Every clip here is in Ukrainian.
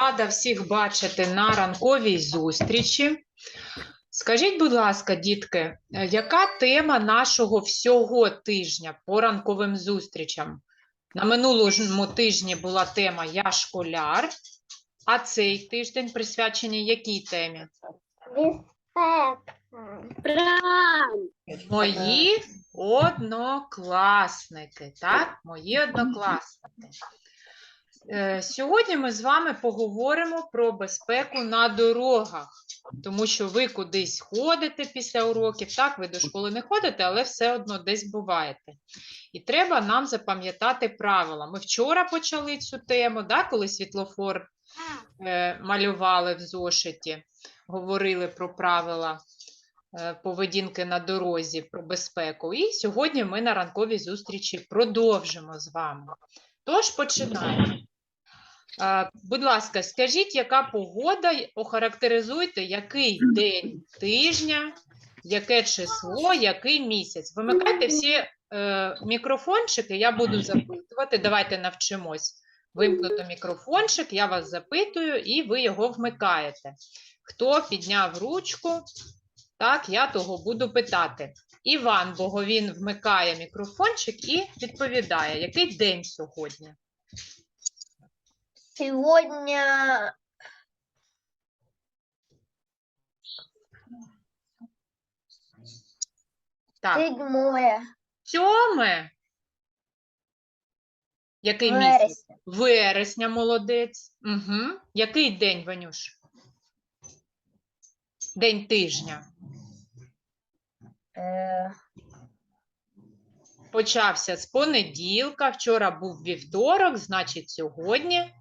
рада всіх бачити на ранковій зустрічі. Скажіть, будь ласка, дітки, яка тема нашого всього тижня по ранковим зустрічам? На минулому тижні була тема Я школяр, а цей тиждень присвячений якій темі? Мої однокласники, так? Мої однокласники. Е, Сьогодні ми з вами поговоримо про безпеку на дорогах, тому що ви кудись ходите після уроків, так, ви до школи не ходите, але все одно десь буваєте. І треба нам запам'ятати правила. Ми вчора почали цю тему, да, коли світлофор е, малювали в зошиті, говорили про правила е, поведінки на дорозі, про безпеку. І сьогодні ми на ранковій зустрічі продовжимо з вами. Тож починаємо. Будь ласка, скажіть, яка погода, охарактеризуйте, який день тижня, яке число, який місяць. Вимикайте всі е, мікрофончики, я буду запитувати. Давайте навчимось. Вимкнуто мікрофончик, я вас запитую, і ви його вмикаєте. Хто підняв ручку, так, я того буду питати. Іван, бо він вмикає мікрофончик і відповідає, який день сьогодні? Сегодня Так, седьмое сьоме. Який місяць? вересня. Вересня, молодець. Угу. Який день, Ванюш? День тижня. Э, Почався з понеділка, вчора був вівторок, значить сьогодні.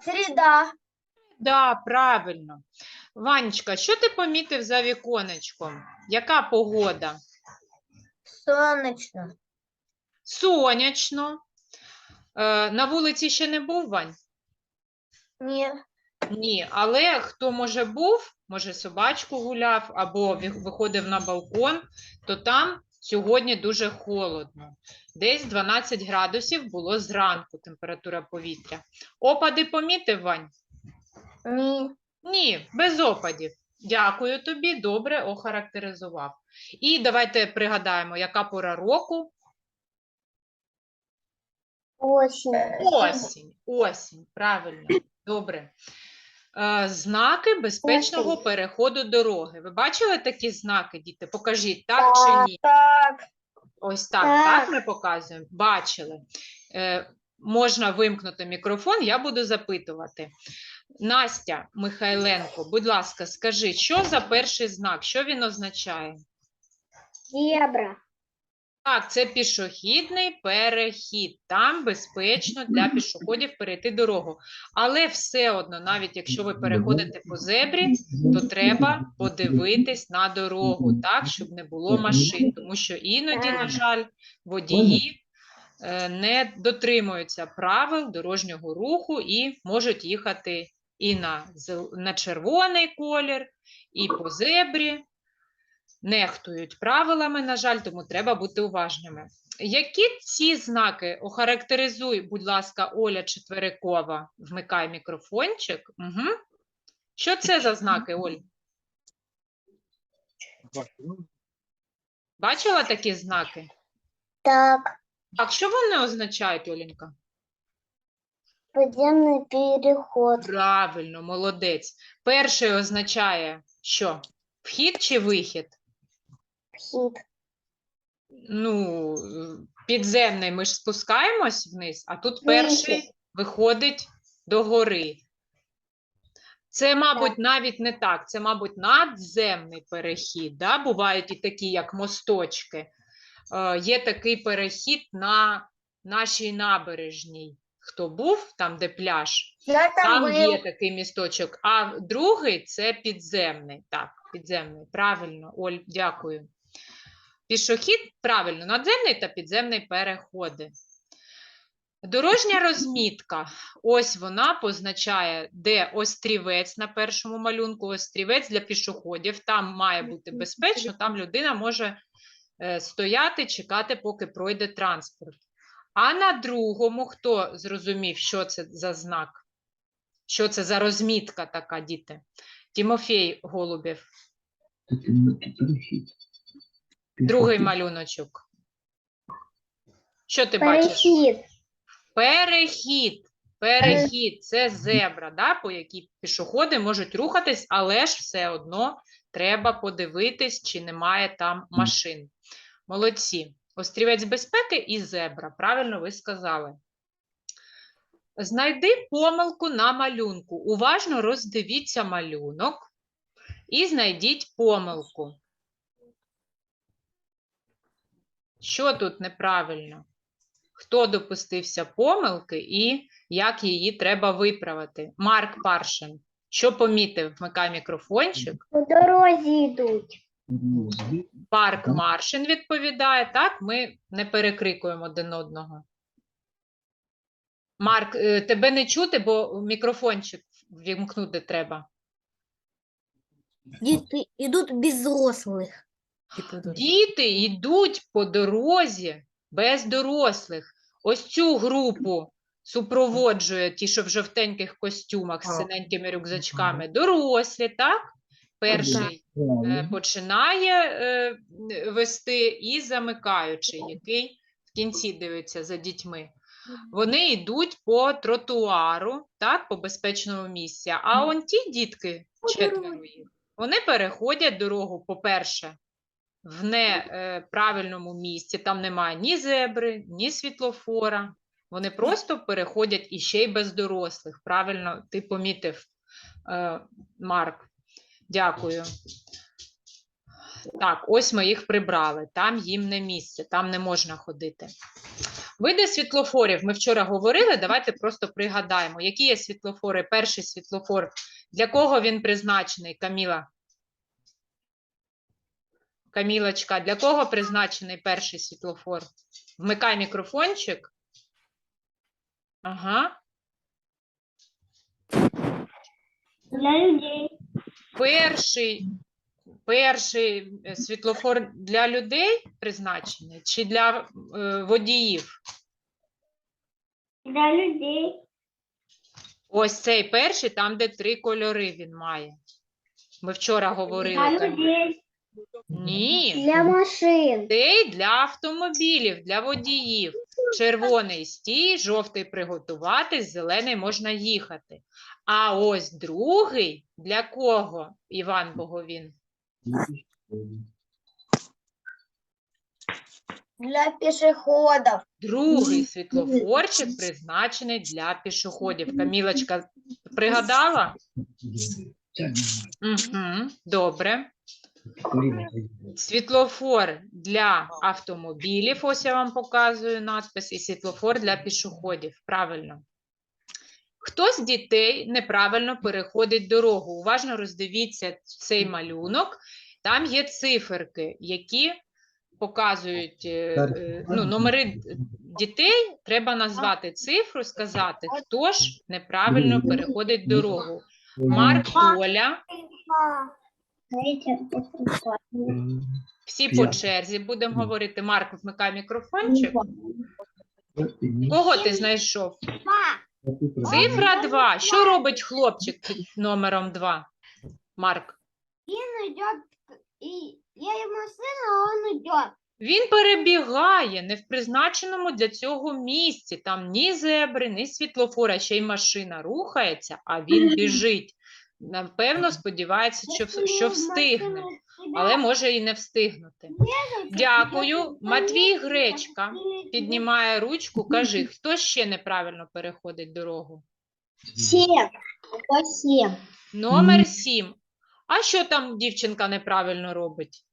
Среда. Да, правильно. Ванечка, що ти помітив за віконечком? Яка погода? Солнечно. Сонячно. Е, на вулиці ще не був, Вань? Не. Ні, але хто може був, може собачку гуляв або виходив на балкон, то там сьогодні дуже холодно. Десь 12 градусів було зранку температура повітря. Опади помітив, Вань? Не. Ні, без опадів. Дякую тобі, добре охарактеризував. І давайте пригадаємо, яка пора року? Осень. Осінь. Осінь, правильно. Добре. Е, Знаки безпечного Осінь. переходу дороги. Ви бачили такі знаки, діти? Покажіть, так чи ні? Так. Ось так, так, Так. ми показуємо. Бачили. Е, можна вимкнути мікрофон, я буду запитувати. Настя Михайленко, будь ласка, скажи, що за перший знак? Що він означає? Зебра. Так, це пішохідний перехід. Там безпечно для пішоходів перейти дорогу. Але все одно, навіть якщо ви переходите по зебрі, то треба подивитись на дорогу, так, щоб не було машин. Тому що іноді, на жаль, водії е, не дотримуються правил дорожнього руху і можуть їхати і на, на червоний колір, і по зебрі нехтують правилами, на жаль, тому треба бути уважними. Які ці знаки охарактеризуй, будь ласка, Оля Четверикова, вмикай мікрофончик. Угу. Що це за знаки, Оль? Бачила такі знаки? Так. Так, що вони означають, Оленька? Подземный переход. Правильно, молодець. Перший означає що? Вхід чи вихід? Хит. Ну, е, підземний ми ж спускаємось вниз, а тут перший виходить до гори. Це, мабуть, навіть не так. Це, мабуть, надземний перехід. Да? Бувають і такі, як мосточки. Е, є такий перехід на нашій набережній. Хто був там, де пляж, Я там там є такий місточок. А другий це підземний. Так, підземний. Правильно, Оль, дякую. Пішохід, правильно, надземний та підземний переходи. Дорожня розмітка. Ось вона позначає, де острівець на першому малюнку, острівець для пішоходів. Там має бути безпечно, там людина може е, стояти, чекати, поки пройде транспорт. А на другому хто зрозумів, що це за знак? Що це за розмітка така, діти? Тімофій Голубєв, другий малюночок. Що ти бачиш? Перехід. Перехід. Перехід це зебра, да, по якій пішоходи можуть рухатись, але ж все одно треба подивитись, чи немає там машин. Молодці. Острівець безпеки і зебра. Правильно ви сказали. Знайди помилку на малюнку. Уважно роздивіться малюнок і знайдіть помилку. Що тут неправильно? Хто допустився помилки і як її треба виправити? Марк Паршин. Що помітив? Вмикай мікрофончик. По дорозі йдуть. Парк Маршин відповідає, так? Ми не перекрикуємо один одного. Марк, е, тебе не чути, бо мікрофончик вімкнути треба. Діти йдуть без взрослих. Діти йдуть по дорозі без дорослих. Ось цю групу супроводжує ті, що в жовтеньких костюмах з синенькими рюкзачками. Дорослі, так? Перший е, починає е, вести і замикаючий, який в кінці дивиться за дітьми. Вони йдуть по тротуару, так, по безпечному місці. А он ті дітки, четверо їх, вони переходять дорогу, по-перше, в неправильному місці. Там немає ні зебри, ні світлофора. Вони просто переходять і ще й без дорослих. Правильно, ти помітив, е, Марк. Дякую. Так, ось ми їх прибрали. Там їм не місце, там не можна ходити. Види світлофорів. Ми вчора говорили. Давайте просто пригадаємо, які є світлофори. Перший світлофор. Для кого він призначений, Каміла? Камілочка, для кого призначений перший світлофор? Вмикай мікрофончик. Ага. Для людей. Перший, перший е, світлофор для людей призначений чи для е, водіїв? Для людей. Ось цей перший, там, де три кольори він має. Ми вчора говорили. Для людей. Ні. Для машин. Цей для автомобілів, для водіїв. Червоний стій, жовтий приготуватись, зелений можна їхати. А ось другий для кого, Іван Боговін? Для пішоходів. Другий світлофорчик призначений для пішоходів. Камілочка пригадала? Угу, добре. Світлофор для автомобілів, ось я вам показую надпис, і світлофор для пішоходів. Правильно. Хто з дітей неправильно переходить дорогу? Уважно роздивіться цей малюнок. Там є циферки, які показують е, е, ну, номери дітей. Треба назвати цифру, сказати, хто ж неправильно переходить дорогу. Марк Оля. Всі по Я. черзі будемо говорити. Марк, вмикай мікрофончик. Кого ти знайшов? Цифра 2. Що робить хлопчик під номером 2? Марк. Він йде, і я йому сина, а він йде. Він перебігає не в призначеному для цього місці. Там ні зебри, ні світлофора, ще й машина рухається, а він біжить. Напевно, сподівається, що, що встигне, але може і не встигнути. Дякую. Матвій Гречка піднімає ручку. Кажи, хто ще неправильно переходить дорогу? Сім. По сім. Номер 7. А що там дівчинка неправильно робить?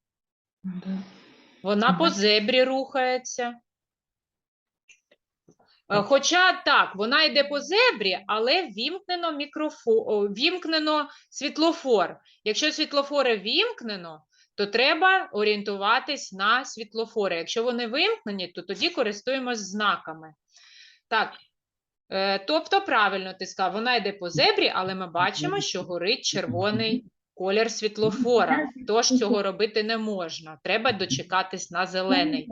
Вона по зебрі рухається. Е, Хоча так, вона йде по зебрі, але вімкнено мікрофо... вімкнено світлофор. Якщо світлофори вімкнено, то треба орієнтуватись на світлофори. Якщо вони вимкнені, то тоді користуємось знаками. Так, е, тобто правильно ти сказав, вона йде по зебрі, але ми бачимо, що горить червоний колір світлофора. Тож цього робити не можна. Треба дочекатись на зелений.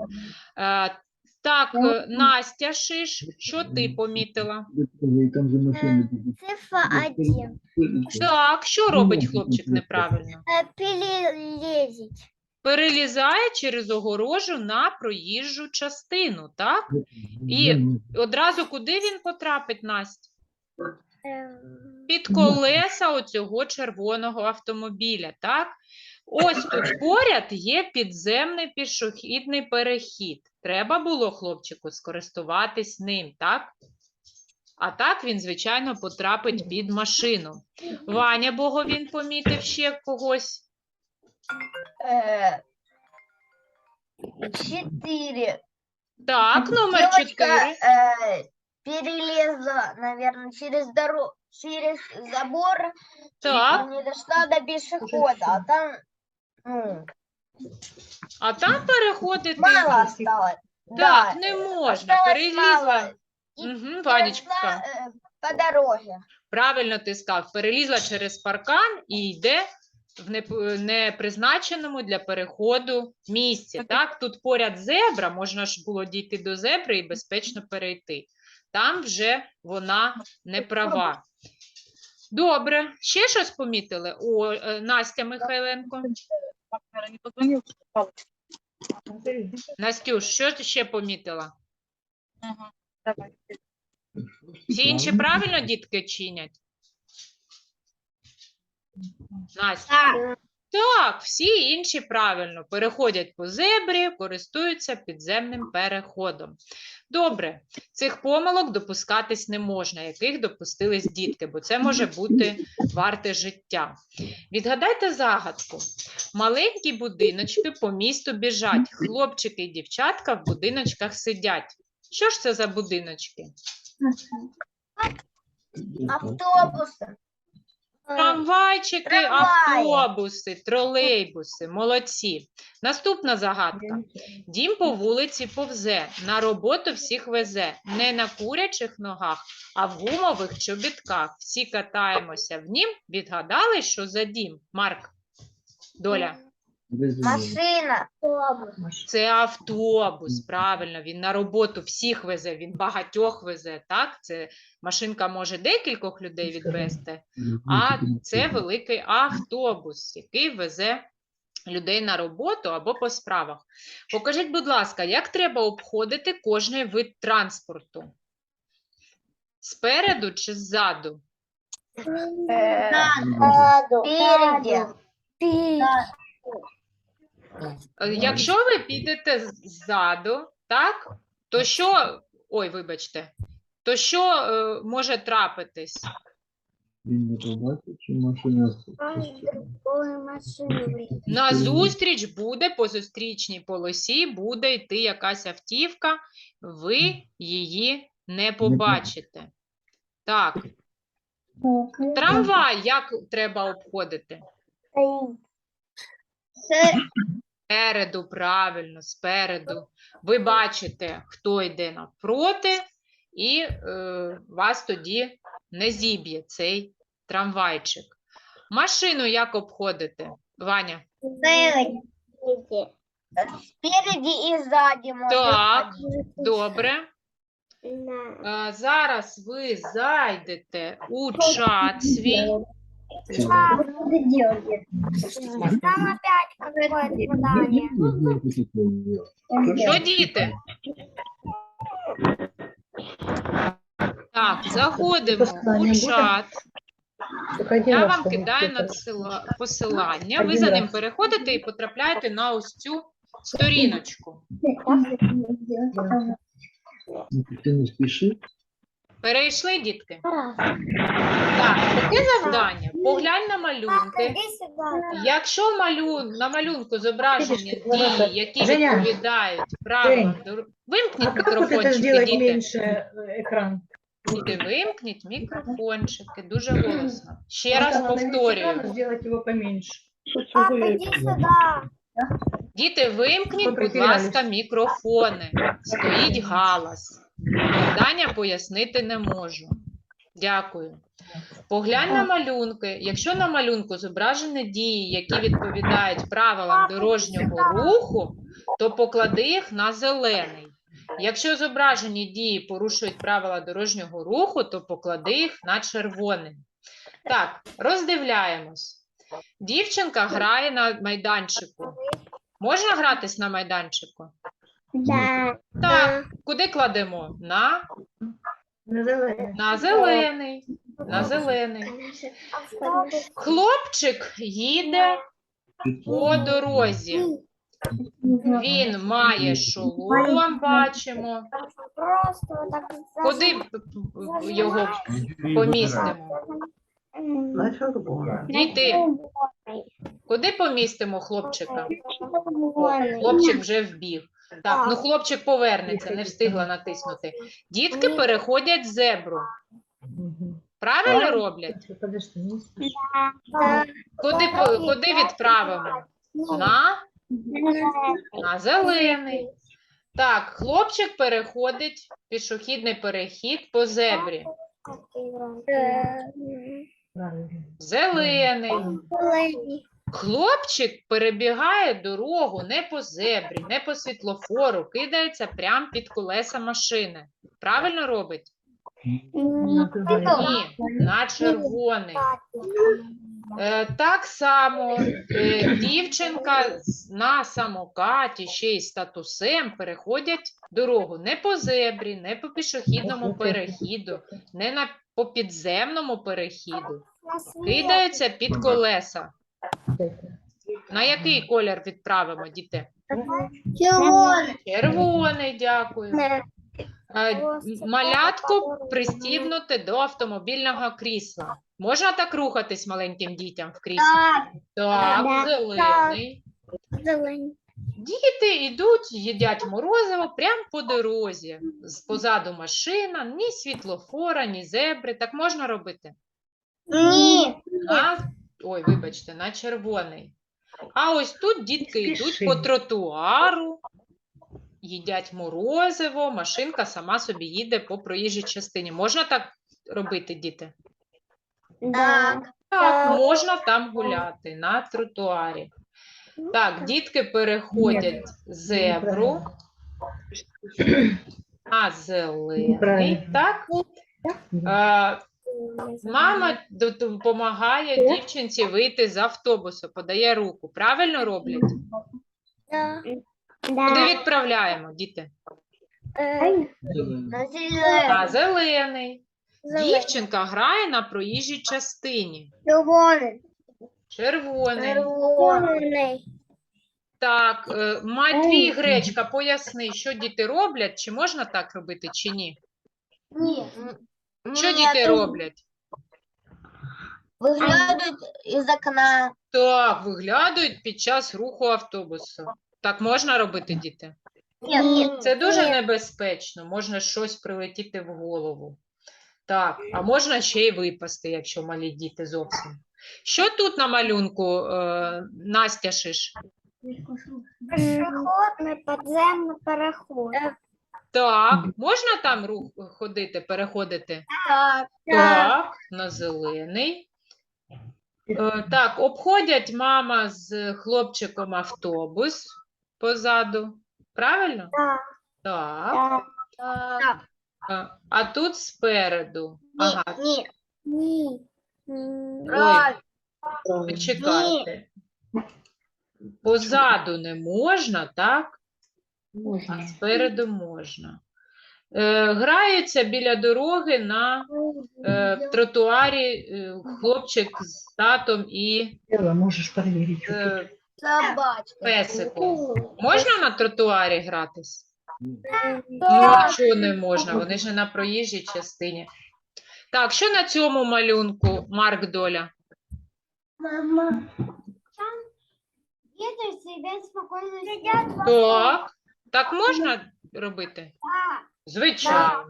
Е, Так, е, Настя Шиш, що ти помітила? И там же машины будут. Цифра один. Так, що робить хлопчик неправильно? Э, Перелезть. Перелізає через огорожу на проїжджу частину, так? І одразу куди він потрапить, Настя? Эм, Під колеса оцього червоного автомобіля, так? Ось тут поряд є підземний пішохідний перехід. Треба було хлопчику скористуватись ним, так? А так він, звичайно, потрапить під машину. Ваня Боговін помітив ще когось. э, Четыре. Так, номер Девочка 4. э, перелезла, наверное, через дорогу, через забор. Так, Не дошла до пешехода, а там а там переходити. мало осталось. Так, Да, не можна. осталось Перелізла. мало. Угу, перешла, Ванечка. э, по дороге. Правильно ти сказав, перелізла через паркан і йде в неп- непризначеному для переходу місці. Так, тут поряд зебра, можна ж було дійти до зебри і безпечно перейти. Там вже вона не права. Добре, ще щось помітили? О, е, Настя Михайленко. Настюш, що ти ще помітила? Всі інші правильно дітки чинять? Настя. Всі інші правильно переходять по зебрі, користуються підземним переходом. Добре, цих помилок допускатись не можна, яких допустились дітки, бо це може бути варте життя. Відгадайте загадку. Маленькі будиночки по місту біжать, хлопчики і дівчатка в будиночках сидять. Що ж це за будиночки? Автобусы. Трамвайчики, Трамваї. автобуси, тролейбуси, молодці. Наступна загадка. Дім по вулиці повзе, на роботу всіх везе, не на курячих ногах, а в гумових чобітках. Всі катаємося в нім. Відгадали, що за дім? Марк, Доля. Машина. Це автобус, правильно, він на роботу всіх везе, він багатьох везе, так? Це машинка може декількох людей відвести, а це великий автобус, який везе людей на роботу або по справах. Покажіть, будь ласка, як треба обходити кожний вид транспорту? Спереду чи ззаду? Е, Якщо ви підете ззаду, так, то що, ой, вибачте, то що е, може трапитись? Він не побачить, чи машина На зустріч буде по зустрічній полосі, буде йти якась автівка, ви її не побачите. Так, трамвай як треба обходити? Спереду, правильно, спереду. Ви бачите, хто йде навпроти, і е, вас тоді не зіб'є цей трамвайчик. Машину як обходити? Ваня? Спереди и сзади можно Так. Добре. Е, Зараз ви зайдете у чат свій. Там опять какое-то задание. Що, діти? Так, заходимо у чат. Я вам кидаю надсила- посилання. Ви за ним переходите і потрапляєте на ось цю сторіночку. Ти не спіши. Перейшли, дітки? Так, таке завдання. Поглянь на малюнки. Якщо малюн, на малюнку зображені дії, які відповідають правилам, вимкніть мікрофончики, діти. меньше экран? Діти, вимкніть мікрофончики, дуже голосно. Ще раз повторюю. Діти, вимкніть, будь ласка, мікрофони. Стоїть галас. Завдання пояснити не можу. Дякую. Поглянь на малюнки. Якщо на малюнку зображені дії, які відповідають правилам дорожнього руху, то поклади їх на зелений. Якщо зображені дії порушують правила дорожнього руху, то поклади їх на червоний. Так, роздивляємось. Дівчинка грає на майданчику. Можна гратись на майданчику? Да. Так. Куди кладемо? На, На зелене. на зелений. На зелений. Хлопчик їде по дорозі. Він має шолом, бачимо. Просто так. Куди п- п- його помістимо? Діти, куди помістимо хлопчика? Хлопчик вже вбіг. Так, ну хлопчик повернеться, не встигла натиснути. Дітки переходять зебру. Правильно роблять? Ну, Куди, куди відправимо? На, на зелений. Так, хлопчик переходить пішохідний перехід по зебрі. Зелений. Хлопчик перебігає дорогу не по зебрі, не по світлофору, кидається прямо під колеса машини. Правильно робить? Ні, на червоний. Е, так само е, дівчинка на самокаті ще й статусем переходять дорогу не по зебрі, не по пішохідному перехіду, не на по підземному перехіду. Кидаються під колеса. На який колір відправимо, діти? Червоний. Червоний, дякую. Е, Малятку пристібнути до автомобільного крісла. Можна так рухатись маленьким дітям в кріслі? Так, зелений. Діти йдуть, їдять морозиво прямо по дорозі. З- Позаду машина, ні світлофора, ні зебри. Так можна робити? Ні. На, ой, вибачте, на червоний. А ось тут дітки йдуть по тротуару, їдять морозиво, машинка сама собі їде по проїжджій частині. Можна так робити, діти? Так. Так, можна там гуляти на тротуарі. Так, дітки переходять зебру, а зелений, так? Мама допомагає дівчинці вийти з автобусу, подає руку. Правильно роблять? Да. Куди відправляємо, діти? Е, На зелений. На зелений. Зелений. Дівчинка грає на проїжджій частині. Червоний. Червоний. Червоний. Так, е, Матвій Гречка, поясни, що діти роблять, чи можна так робити, чи ні? Ні. Що діти роблять? Виглядають із окна. Так, виглядають під час руху автобусу. Так можна робити, діти? Ні. Це дуже небезпечно, можна щось прилетіти в голову. Так, а можна ще й випасти, якщо малі діти зовсім. Що тут на малюнку, е, Настя Шиш? Пішохідний підземний переход. Так, можна там рух ходити, переходити? Так. Так, на зелений. Е, Так, обходять мама з хлопчиком автобус позаду. Правильно? Так. Так. Так. А, а тут спереду. Ага, Ні. Ні. Ой. почекайте. Позаду не можна, так? А спереду можна. Е, граються біля дороги на е, тротуарі е, хлопчик з татом і Ела, можешь проверить. е, Собачка. песиком. Можна на тротуарі гратись? Ну, а чого не можна? Вони ж на проїжджій частині. Так, що на цьому малюнку, Марк Доля? Мама. Там діти себе спокійно сидять. Так. Так можна робити? Звичайно.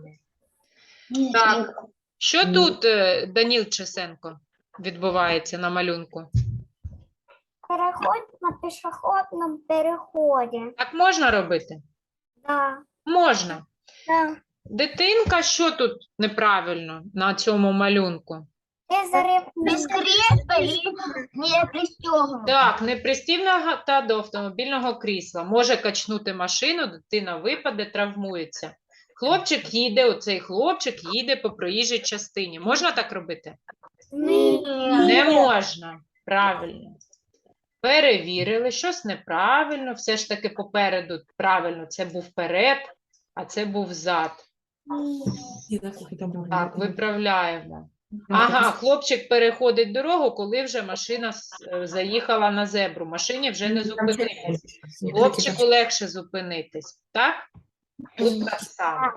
Так. Що тут, е, Даніл Чесенко, відбувається на малюнку? Переход на пішохідному переході. Так можна робити? Да. Можна. Да. Дитинка, що тут неправильно на цьому малюнку? Не пристегнуто. Так, непристільного та до автомобільного крісла. Може качнути машину, дитина випаде, травмується. Хлопчик їде, оцей хлопчик їде по проїжджій частині. Можна так робити? Не можна. Правильно. Перевірили, щось неправильно. Все ж таки попереду правильно, це був перед, а це був зад. Так, виправляємо. Ага, хлопчик переходить дорогу, коли вже машина е, заїхала на зебру. Машині вже не зупинитись. Хлопчику легше зупинитись, так? Тут так само.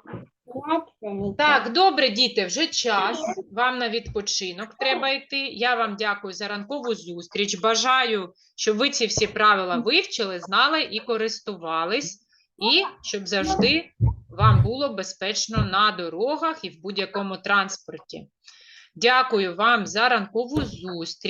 Так, добре, діти, вже час. Вам на відпочинок треба йти. Я вам дякую за ранкову зустріч. Бажаю, щоб ви ці всі правила вивчили, знали і користувались, і щоб завжди вам було безпечно на дорогах і в будь-якому транспорті. Дякую вам за ранкову зустріч.